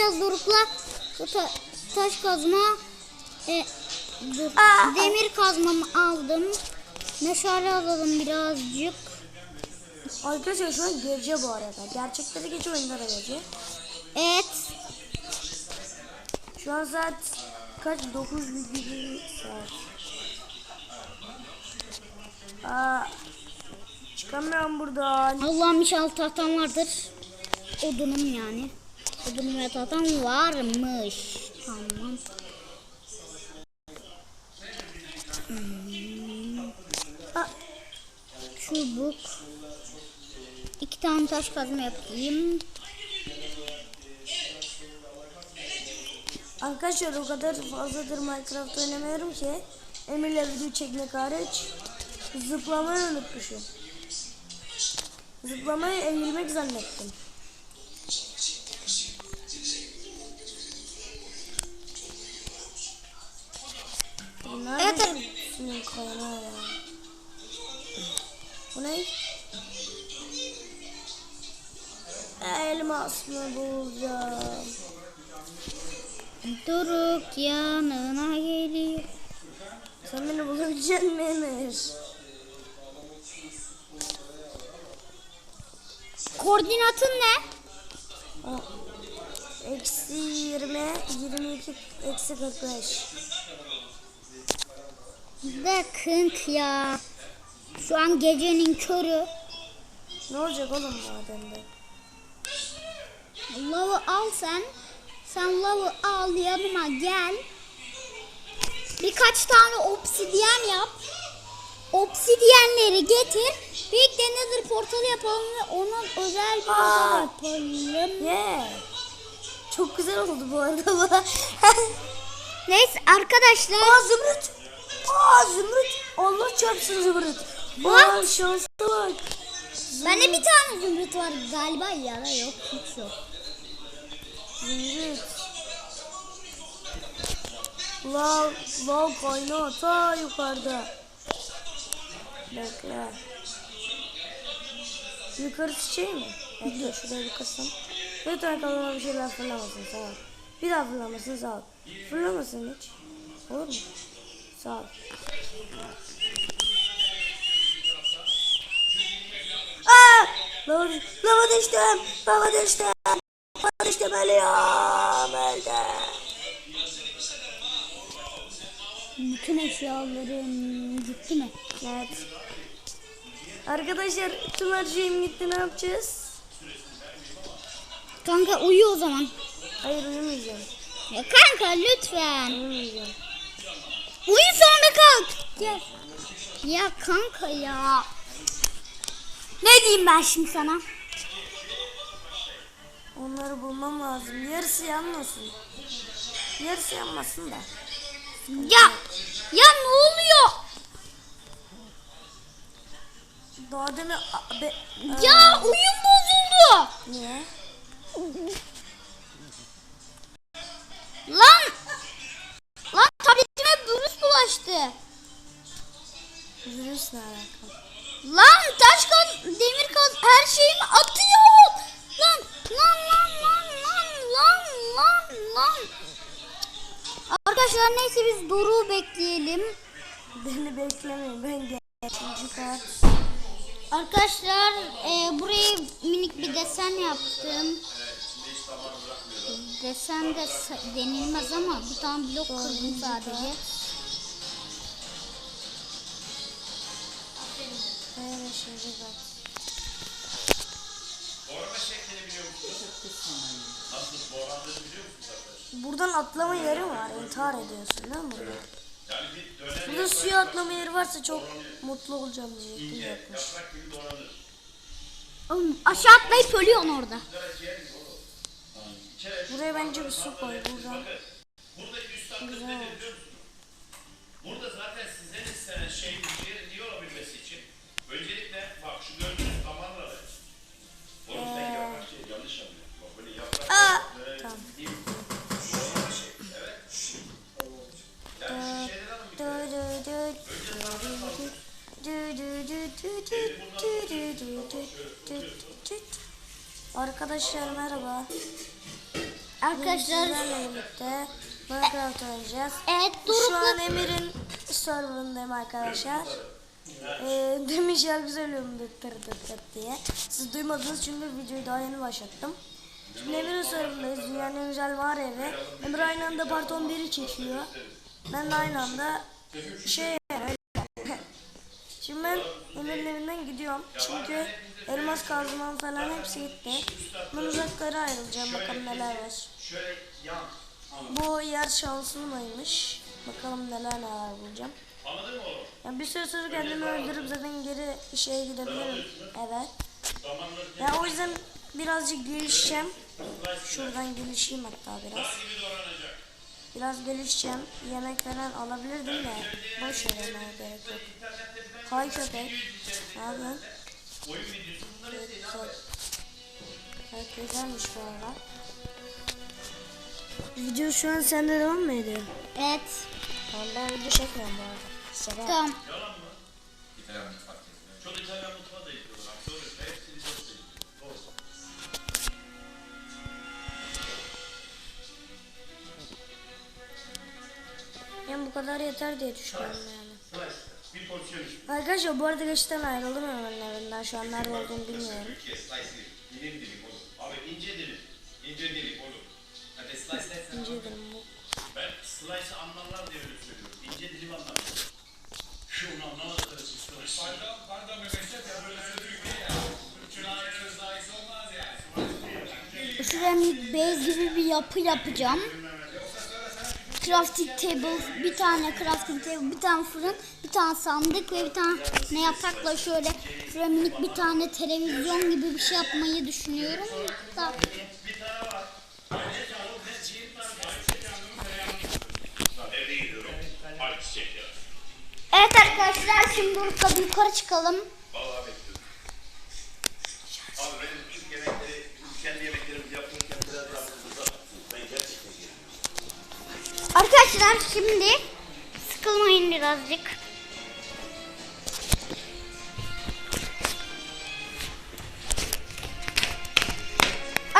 yapacağız Doruk'la? Ta- taş kazma. E, dur. Aa. Demir kazmamı aldım. Meşale alalım birazcık. Arkadaşlar şu an gece bu arada. Gerçekleri gece oyunlara gece. Evet. Şu an saat kaç? 9 gibi saat. Aa, çıkamıyorum buradan. Allah'ım inşallah tahtam vardır. Odunum yani. Odunum ve tahtam varmış. Tamam. Hmm. Aa, Çubuk. İki tane taş kazma yapayım. Arkadaşlar o kadar fazladır Minecraft oynamıyorum ki Emir'le video çekmek hariç zıplamayı unutmuşum. Zıplamayı eğilmek zannettim. Evet, senin kaynağı ya. Bu ne? Elmas mı bulacağım? Doruk yanına geliyor. Sen beni bulabilecek misin? Koordinatın ne? Eksi 20, 22, eksi 45. Da kınk ya. Şu an gecenin körü. Ne olacak oğlum madende? Lavı al sen. Sen lavı al yanıma gel. Birkaç tane obsidyen yap. Obsidyenleri getir. De nether portalı yapalım ve onun özel bir Aa. yapalım. Yeah. Çok güzel oldu bu arada. Neyse arkadaşlar. Aa zümrüt. Aa zümrüt. Allah çarpsın zümrüt. Aa şansa bak. Bende bir tane zümrüt var galiba ya da yok hiç yok. Zümrüt. Lav, lav kaynağı ta yukarıda. Bekle. Yukarısı şey mi? Bekle şuraya bir kırsam. Lütfen kanalıma bir şeyler fırlamasın sağ ol. Bir daha fırlamasın sağ ol. Fırlamasın hiç. Olur mu? Sağ ol. Aa! Lava, lava düştüm. Lava düştüm. Lava düştüm ölüyorum. Öldüm. Bütün eşyalarım gitti mi? Evet. Arkadaşlar tüm her şeyim gitti ne yapacağız? Kanka uyu o zaman. Hayır uyumayacağım. Ya kanka lütfen. Uyumayacağım. Sonra kalk. Gel. Ya kanka ya. Ne diyeyim ben şimdi sana? Onları bulmam lazım. Yarısı yanmasın. Yarısı yanmasın da. Ya ya ne oluyor? Daha demin... Be, Ya uyum bozuldu. Niye? Lan. Virüs bulaştı. Virüs ne alakalı? Lan taş kaz, demir kaz her şeyimi atıyor. Lan lan lan lan lan lan lan lan. Arkadaşlar neyse biz Doruk'u bekleyelim. Beni beklemeyin. Ben gel. Üçüncü kat. Arkadaşlar e, buraya minik bir desen yaptım. Desen de denilmez ama bir tane blok kırdım sadece. şimdi şeklini biliyor musunuz? Nasıl borandığını biliyor musunuz arkadaşlar? Buradan atlama yeri var. İntihar ediyorsun değil mi burada? Evet. Yani bir döner Burada suya atlama yeri varsa çok doranır. mutlu olacağım diye. İnce, yaprak gibi dolanır. Oğlum aşağı atlayıp ölüyorsun orada. Buraya bence bir su koy buradan. Burada üst hakkı nedir biliyor musunuz? Burada zaten sizden istenen şey bu. Arkadaşlar merhaba. Arkadaşlar birlikte Minecraft oynayacağız. evet Şu an Emir'in serverındayım arkadaşlar. Ee, şarkı söylüyorum dıt tır diye. Siz duymadınız çünkü videoyu daha yeni başlattım. Şimdi Emir'in serverındayız. Dünyanın en güzel mağara evi. Emir aynı anda part 11'i çekiyor. Ben de aynı anda şey Şimdi ben Emir'in evinden gidiyorum. Çünkü elmas kazmam falan hepsi gitti. Ben uzaklara ayrılacağım. Bakalım neler var. Bu yer şanslı mıymış? Bakalım neler neler bulacağım. Ya bir süre sonra kendimi öldürüp zaten geri şeye gidebilirim. Evet. Ya o yüzden birazcık gelişeceğim. Şuradan gelişeyim hatta biraz. Biraz gelişeceğim. Yemek falan alabilirdim de. Boş ver yemeye gerek yok. Hay köpek. Yapıyorsun? Oyun videosu bunlar Evet, güzelmiş bu arada. Video şu an sende devam mı ediyor? Evet. Tamam ben video çekmiyorum bu arada. Şaka. Tamam. Yani bu kadar yeter diye düşünüyorum yani. Slice. Porsiyon iş. Arkadaşlar bu arada geçten ayrıldım hemen evinden. Şu an nerede olduğumu bilmiyorum. Türkiye slice değil. Dilim dilim oğlum. Abi ince dilim. İnce dilim oğlum. Hadi slice dersen. İnce dilim bu. Ben slice'ı anlarlar diye öyle söylüyorum. İnce dilim anlamıyorum. Şu onu anlamadıkları için slice. Pardon, pardon Mehmetciğim ya böyle söylüyor ya. Slice slice olmaz yani. Şuraya bir base gibi bir yapı yapacağım. Crafting table, bir tane crafting table, bir tane fırın, bir tane sandık ve bir tane ne yatakla şöyle şuraya minik bir tane televizyon gibi bir şey yapmayı düşünüyorum. Da. Evet arkadaşlar şimdi bir yukarı çıkalım. Vallahi bekliyorum. Abi benim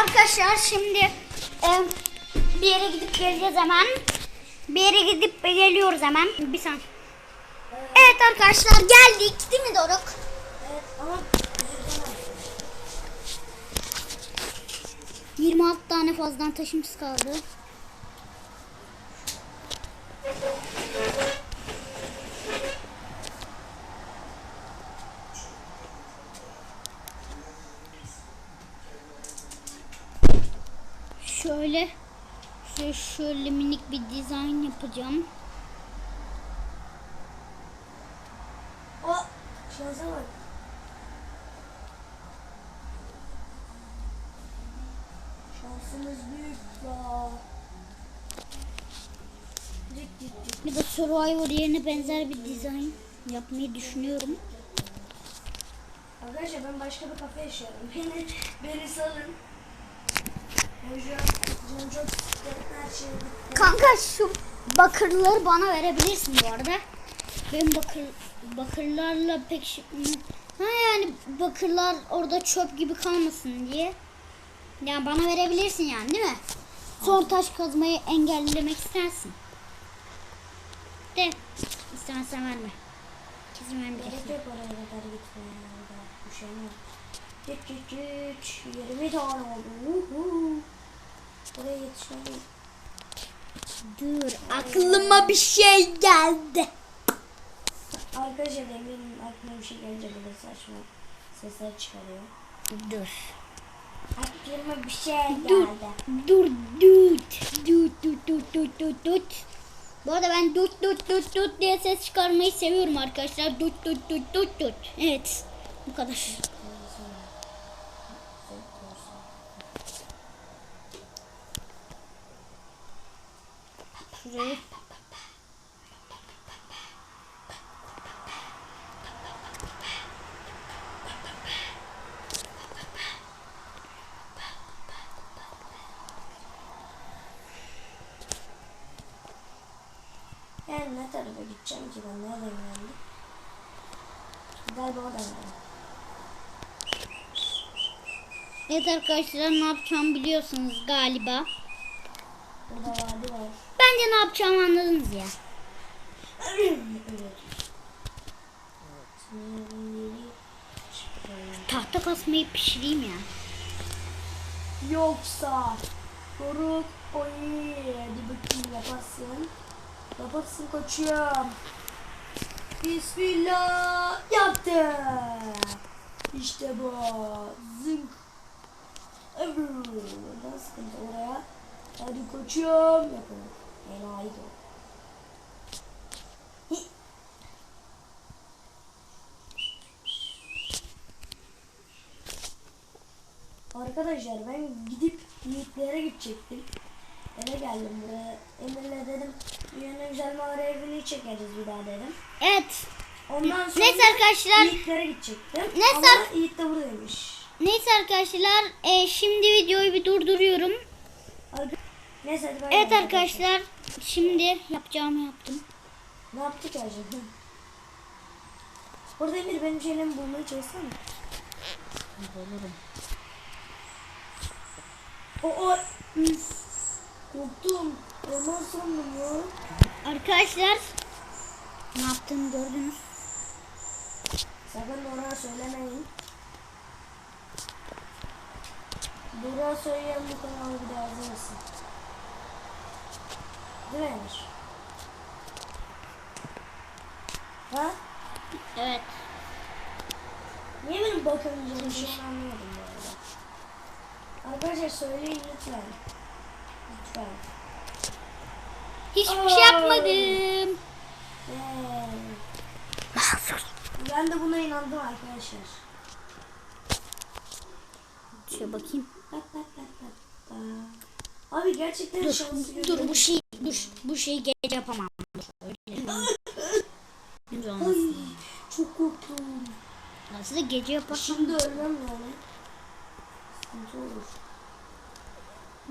Arkadaşlar şimdi e, bir yere gidip geleceğiz hemen. Bir yere gidip geliyoruz hemen. Bir saniye. Evet arkadaşlar geldik değil mi Doruk? Evet ama 26 tane fazladan taşımız kaldı. Şöyle şöyle, şöyle minik bir dizayn yapacağım. o şansa bak. Şansımız büyük dik. Bir de Survivor yerine benzer bir dizayn yapmayı düşünüyorum. Arkadaşlar ben başka bir kafe yaşıyorum. Beni, beni salın. Ben şu an canım çok Kanka şu bakırları bana verebilirsin bu arada. Benim bakır bakırlarla pek şey... Ha yani bakırlar orada çöp gibi kalmasın diye. Yani bana verebilirsin yani değil mi? Son taş kazmayı engellemek istersin. De istemezsen verme. Kesin vermeyeceksin. Gerek yok oraya kadar gitmeye. Bir şey yok. Git git git. 20 tane oldu. Uhu. Oraya yetişmeliyim. Dur aklıma bir şey geldi. Arkadaşlar Emir'in aklına bir şey gelince böyle saçma sesler çıkarıyor. Dur. Aklıma bir şey geldi. Dur. Dur dut. Dut dut dut dut dut dut. Bu arada ben dut dut dut dut diye ses çıkarmayı seviyorum arkadaşlar. Dut dut dut dut dut. Evet. Bu kadar. Şurayı Yani ne tarafa gideceğim ki ben nereden geldim? Galiba oradan geldim. Evet arkadaşlar ne yapacağım biliyorsunuz galiba. Ne yapacağımı anladınız ya. Tahta kasmayı pişireyim ya. Yoksa Doruk oy hadi bakayım yaparsın. Yaparsın koçum. Bismillah yaptım. İşte bu. Zınk. Sıkıntı oraya. Hadi koçum yapalım. Enayi de. Arkadaşlar ben gidip yiğitlere gidecektim. Eve geldim buraya. Emir'le dedim dünyanın güzel mağara evini çekeriz bir daha dedim. Evet. Ondan sonra Neyse arkadaşlar. Yiğitlere gidecektim. Neyse Ama Yiğit de buradaymış. Neyse arkadaşlar. e, şimdi videoyu bir durduruyorum. Neyse Evet arkadaşlar. Şimdi yapacağımı yaptım. Ne yaptık ya şimdi? Burada Emir benim şeylerimi bulmaya çalışsana. Bulurum. O o. Korktum. Elmas sandım ya. Arkadaşlar. Ne yaptığımı gördünüz. Sakın Dora söylemeyin. Dora söyleyen bu kanalı bir daha izlemesin. Emir? Ha? Evet. Niye benim bakamayacağım şey anlamadım bu arada. Arkadaşlar söyleyin lütfen. Lütfen. Hiçbir Aa. şey yapmadım. Ee, ben de buna inandım arkadaşlar. Şöyle bakayım. Bak bak bak bak. bak. Abi gerçekten Dur, şanslı dur bu şey, dur bu şeyi gece yapamam. Ay, çok korktum. Nasıl da gece yaparsam Şimdi ölmem yani. Sıkıntı olur.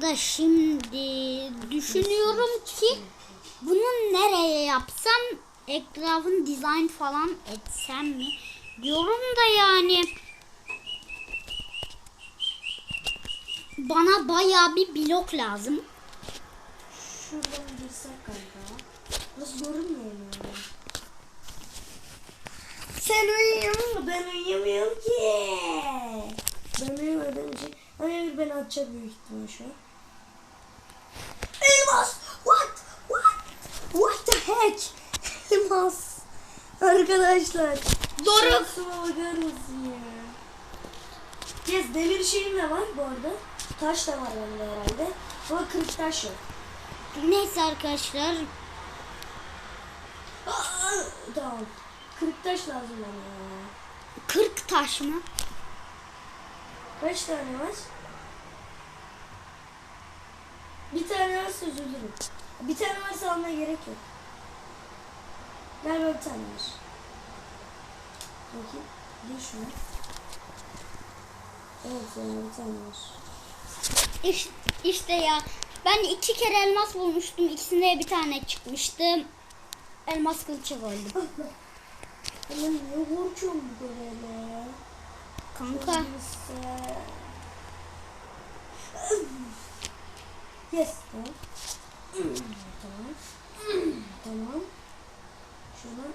da şimdi düşünüyorum ki bunu nereye yapsam etrafın dizayn falan etsem mi diyorum da yani bana bayağı bir blok lazım. Şuradan girsek kanka. Nasıl görünmüyor yani? Sen musun? Ben uyuyamıyorum ki. Ben uyumadığım için. Emir beni atacak büyük ihtimal şu an. Elmas! What? What? What the heck? Elmas. Arkadaşlar. Doruk. Şansıma bakar mısın ya? Yes, demir şeyim de var bu arada. Taş da var bende herhalde. Ama kırık taş yok. Neyse arkadaşlar tamam. Kırık taş lazım bana ya. 40 taş mı? Kaç tane var? Bir tane varsa üzülürüm. Bir tane varsa almaya gerek yok. Galiba bir tane var. Bakayım. Dur şunu. Evet bir tane var. İşte, işte ya ben iki kere elmas bulmuştum. İkisinde bir tane çıkmıştı. Elmas kılıça koydum. Niye korkuyorum bu kadar ya? Kanka. Yes. Tamam. Tamam. Tamam. Şuna.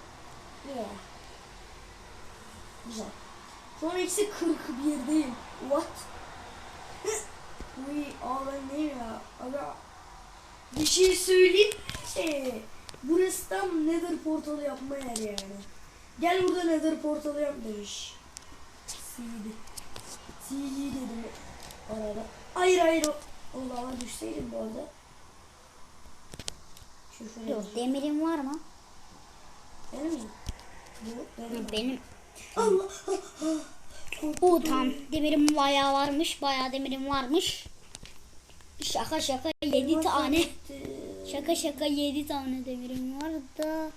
Yeah. Güzel. Şu an eksi 41'deyim. What? Ben neyim ya? Aga. Bir şey söyleyeyim. Ee, burası tam nether portalı yapma yeri yani. Gel burada nether portalı yap demiş. CD. CD dedim arada. Hayır hayır o. Lava düşseydim bu arada. Şuraya. Yok demirin var mı? Benim mi? Bu benim. Benim. Allah. O tam demirim bayağı varmış. Bayağı demirim varmış. Şaka şaka 7 tane. Şaka şaka 7 tane demirim var da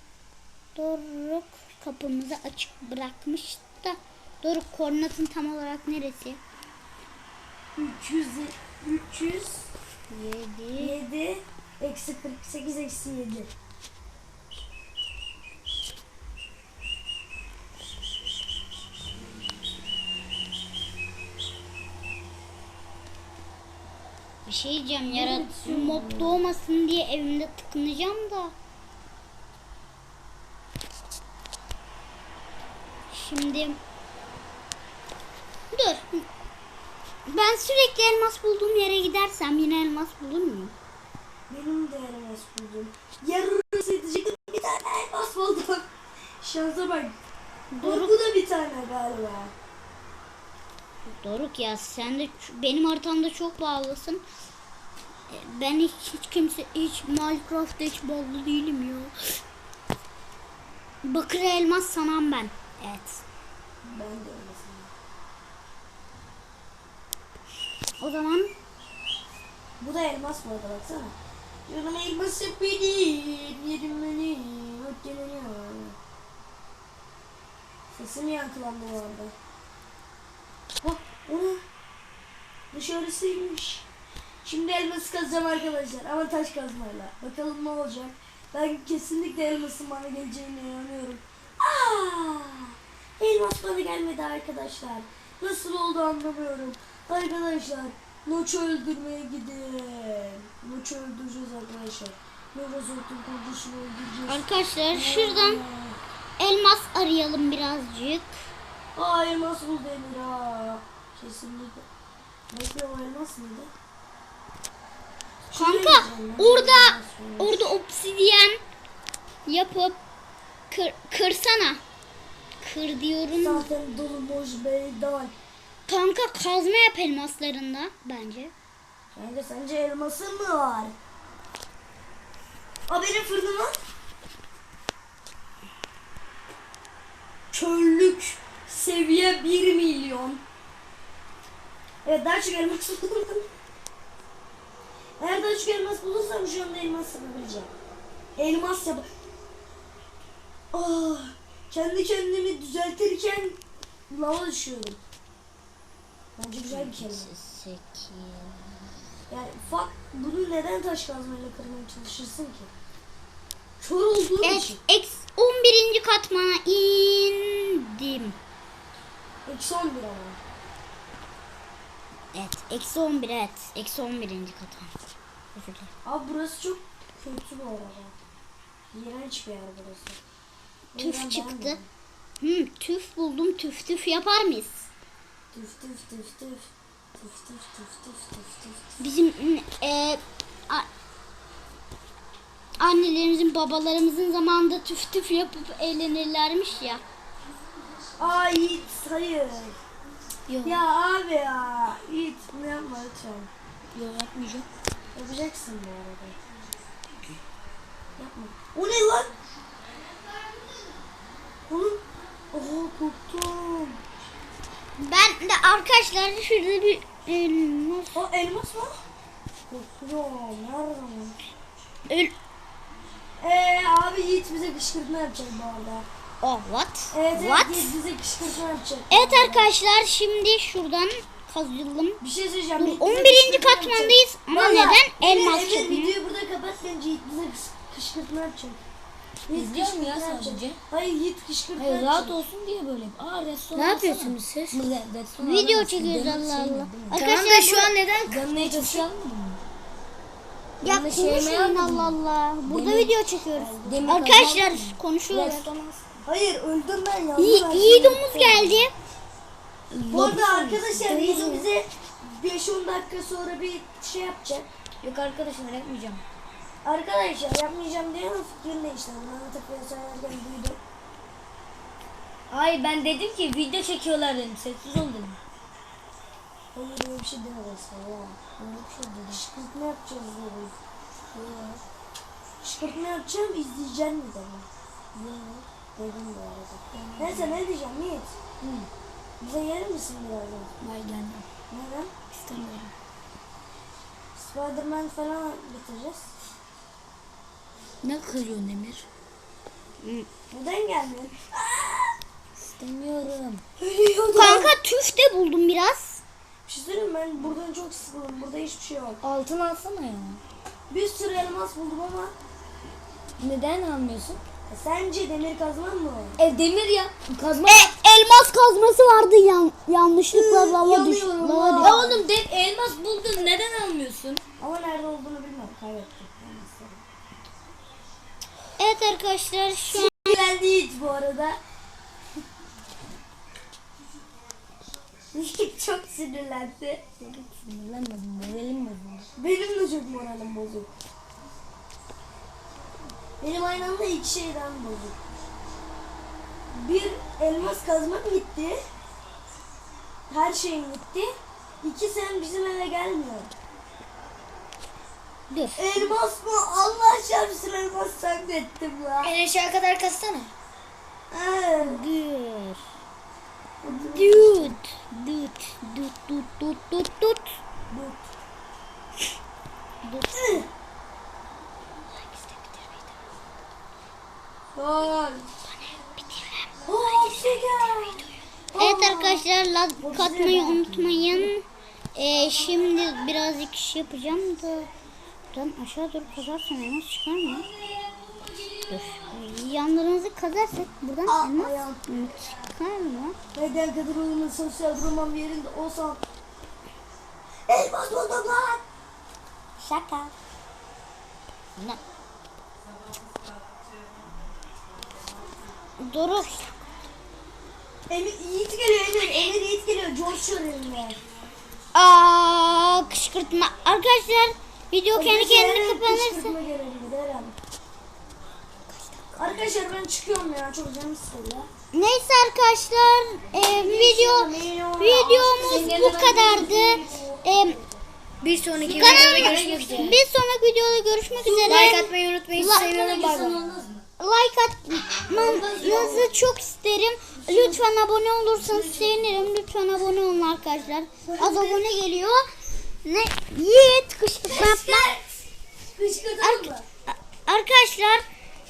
Doruk kapımızı açık bırakmış da Doruk koordinatın tam olarak neresi? 300 300 7 7 eksi 48 eksi 7. Bir şey diyeceğim yarat mob doğmasın diye evimde tıkınacağım da. Şimdi dur. Ben sürekli elmas bulduğum yere gidersem yine elmas bulur muyum? Benim de elmas buldum. Yarın edecektim bir tane elmas buldum. Şansa bak. Doruk. Bu da bir tane galiba. Doruk ya sen de benim haritamda çok bağlısın. E, Ben hiç, hiç kimse hiç Minecraft'ta hiç bağlı değilim ya. Bakır elmas sanan ben. Evet. Ben de öylesiyim. O zaman Bu da elmas bu arada baksana. Canım elmas benim, yerim benim, ötkeleniyor. Sesim yankılandı bu arada. Bak o ne? Dışarısıymış. Şimdi elması kazacağım arkadaşlar ama taş kazmayla. Bakalım ne olacak. Ben kesinlikle elmasın bana geleceğine inanıyorum. Aa! Elmas bana gelmedi arkadaşlar. Nasıl oldu anlamıyorum. Arkadaşlar Noç'u öldürmeye gidin. Noç'u öldüreceğiz arkadaşlar. Nevrozort'un kardeşini öldüreceğiz. arkadaşlar şuradan elmas arayalım birazcık. Aa elmas bul Demir ha. Kesinlikle. Bekle o elmas mıydı? Şuraya Kanka ben. orada orada obsidyen yapıp kır, kırsana. Kır diyorum. Zaten dolu boş meydan. Kanka kazma yap elmaslarında bence. Kanka sence elmasın mı var? Aa benim fırınım. Körlük seviye 1 milyon. Evet daha çok elmas buldum. Eğer daha çok elmas bulursam şu anda elmas yapabileceğim. Elmas yap... Ah, kendi kendimi düzeltirken lava düşüyorum. Bence güzel bir kelime. Yani ufak bunu neden taş kazmayla kırmaya çalışırsın ki? Kör olduğu Evet, için. eksi 11. katmana indim. Eksi 11 ama. Evet, eksi 11 evet. Eksi 11. katman. Özür dilerim. Abi burası çok kötü bu arada. İğrenç bir yer burası. Tüf çıktı. beğenmedim. Hmm, tüf buldum. Tüf tüf yapar mıyız? Tüf tüf tüf tüf. Tüf tüf tüf tüf tüf tüf. Bizim e, a- annelerimizin, babalarımızın zamanında tüf tüf yapıp eğlenirlermiş ya. Yiğit hayır. Yok, Ya abi ya. Yiğit bunu yapma lütfen. yok yapmayacağım. Yapacaksın bu arada. Yapma. O ne lan? Oğlum. Oha korktum. Ben de arkadaşlar şurada bir elmas. O elmas var. Korkuyorum. Nereden? Öl Eee abi Yiğit bize kışkırtma yapacak bu arada. Oh what? Evet what? evet Yiğit bize kışkırtma yapacak. Evet arkadaşlar şimdi şuradan kazıyalım. Bir şey söyleyeceğim. Dur, Yiğit bize 11. kışkırtma katmandayız ama Vallahi, neden elmas Emir, çıkmıyor? videoyu burada kapat bence Yiğit bize kış- kışkırtma yapacak. İzliyorum ya sadece. Hayır Yiğit kışkırtma Hayır yapacak. rahat olsun diye böyle. Aa redstone Ne yapıyorsunuz siz? Video çekiyoruz Allah şey Allah. değil mi? Arkadaşlar şu an neden? Canına çalışalım mı? Ya şey mi konuşmayın? Allah Allah. Burada Demir- video çekiyoruz. Demir Arkadaşlar kazandı konuşuyorlar. Hayır öldüm ben yandım. İyi, iyi domuz geldi. Bu arada arkadaşlar Yiğit'in bize 5-10 dakika sonra bir şey yapacak. Yok arkadaşlar yapmayacağım. Arkadaşlar yapmayacağım diye ama fikrini değiştirdim. Ben tıklayı söylerken duydum. Hayır ben dedim ki video çekiyorlar dedim. Sessiz ol dedim. Hayır öyle bir şey demedim sana ya. Öyle bir şey dedim. Kışkırtma yapacağız dedim. Ya. Kışkırtma yapacağım izleyeceksin mi dedim. Ya. Dedim bu arada. Neyse ne diyeceğim Yiğit? Bize gelir misin birazdan? Hayır gelmem. Neden? İstemiyorum. Spiderman falan getireceğiz. Ne kırıyorsun Emir? Neden gelmiyorsun? İstemiyorum. Ölüyordum. Kanka tüf de buldum biraz. Bir şey söyleyeyim ben buradan çok sıkıldım. Burada hiçbir şey yok. Altın alsana ya. Bir sürü elmas buldum ama Neden almıyorsun? Sence demir kazmam mı? E demir ya. Kazma. E, elmas kazması vardı yan, yanlışlıkla lava düş. yanıyorum Lava ya. oğlum de elmas buldun neden almıyorsun? Ama nerede olduğunu bilmiyorum. Kaybettim. Evet arkadaşlar şu an Geldi Yiğit bu arada. Çok sinirlendi. Sinirlenmedim moralim bozuldu. Benim de çok moralim bozuk. Benim aynı anda iki şeyden bozuk. Bir elmas kazmam gitti. Her şeyim gitti. İki sen bizim eve gelmiyor. dur. Elmas mı? Allah çarpsın elmas zannettim la. En aşağı kadar katsana. Ha. Dur. Dut. Dut. Dut. Dut. Dut. Dut. Dut. Dut. Evet arkadaşlar like atmayı unutmayın. Ee, şimdi birazcık iş yapacağım da buradan aşağı doğru kazarsan elmas çıkar mı? Dur. Yanlarınızı kazarsak buradan Aa, elmas ayağım. çıkar mı? Neden kadar oyunun sosyal durumum yerinde olsam. Elmas buldum lan. Şaka. Lan. Doruk. Emir Yiğit geliyor Emir. Emir Yiğit geliyor. Coşuyor elimle. Aa, kışkırtma. Arkadaşlar video kendi kendine kapanırsa. Kışkırtma gelebilir herhalde. Arkadaşlar ben çıkıyorum ya. Çok canım sıkıldı. Neyse arkadaşlar e, video videomuz bu kadardı. E, Bir sonraki videoda görüşmek üzere. Bir sonraki videoda görüşmek üzere. Like atmayı unutmayın. Like- Seviyorum. Bay bay. Like atmanızı çok isterim. Lütfen abone olursanız sevinirim. Lütfen abone olun arkadaşlar. Az abone geliyor. Ne? Yiğit kışkırtma? Ar- arkadaşlar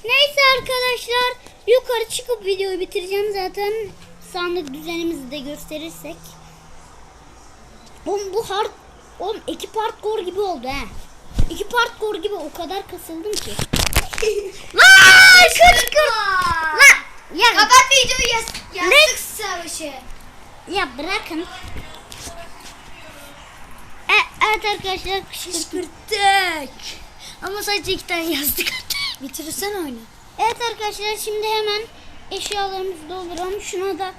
neyse arkadaşlar yukarı çıkıp videoyu bitireceğim zaten sandık düzenimizi de gösterirsek. Oğlum bu hard Oğlum iki part gor gibi oldu ha. İki part gor gibi o kadar kasıldım ki. Lan kışkır. Lan ya Kapat videoyu yas yastık savaşı. ya bırakın. E, evet arkadaşlar kışkırt. Kışkırttık. Ama sadece iki tane yastık attık. Bitirirsen oyunu. Evet arkadaşlar şimdi hemen eşyalarımızı dolduralım. Şuna da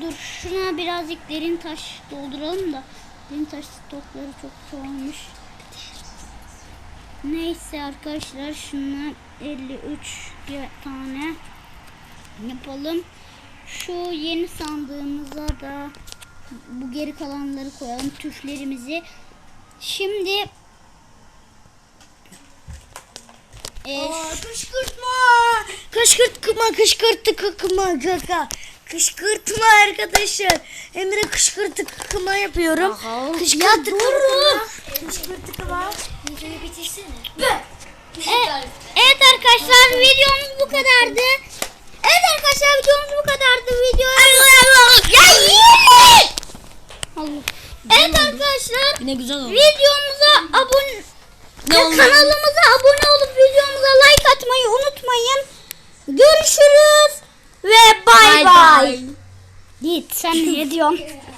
dur şuna birazcık derin taş dolduralım da derin taş stokları çok çoğalmış. Neyse arkadaşlar şuna 53 tane yapalım. Şu yeni sandığımıza da bu geri kalanları koyalım tüflerimizi. Şimdi e, Aa, kışkırtma. Kışkırtma, kışkırtma, kaka. Kışkırtma arkadaşlar. Emre kışkırtma yapıyorum. Kışkırtma. Kışkırtma. Videoyu bitirsene. Evet, evet arkadaşlar videomuz bu kadardı. Evet arkadaşlar videomuz bu kadardı. Video Ya yiyin! Evet arkadaşlar Ne güzel oldu. videomuza abone Ne kanalımıza abone olup videomuza like atmayı unutmayın. Görüşürüz ve bay bay. Git sen ne diyorsun?